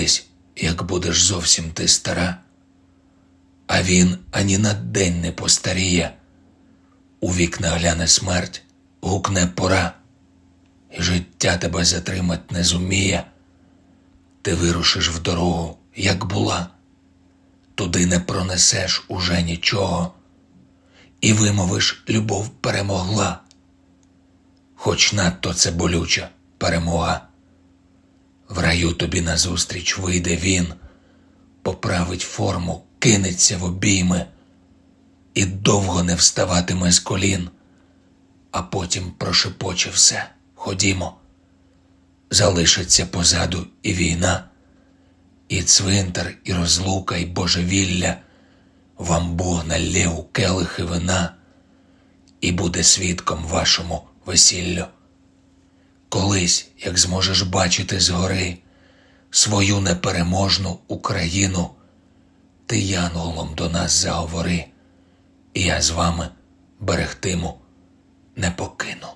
Колись, як будеш зовсім ти стара, а він ані на день не постаріє, у вікна гляне смерть, гукне пора, і життя тебе затримать не зуміє. Ти вирушиш в дорогу, як була, туди не пронесеш уже нічого, і вимовиш, любов перемогла, хоч надто це болюча перемога. В раю тобі назустріч вийде він, поправить форму, кинеться в обійми. І довго не вставатиме з колін, а потім прошепоче все, ходімо. Залишиться позаду і війна, і цвинтар, і розлука, і божевілля, вам Бог налє у келихи вина, і буде свідком вашому весіллю. Колись, як зможеш бачити згори свою непереможну Україну, ти янголом до нас заговори, і я з вами берегтиму не покину.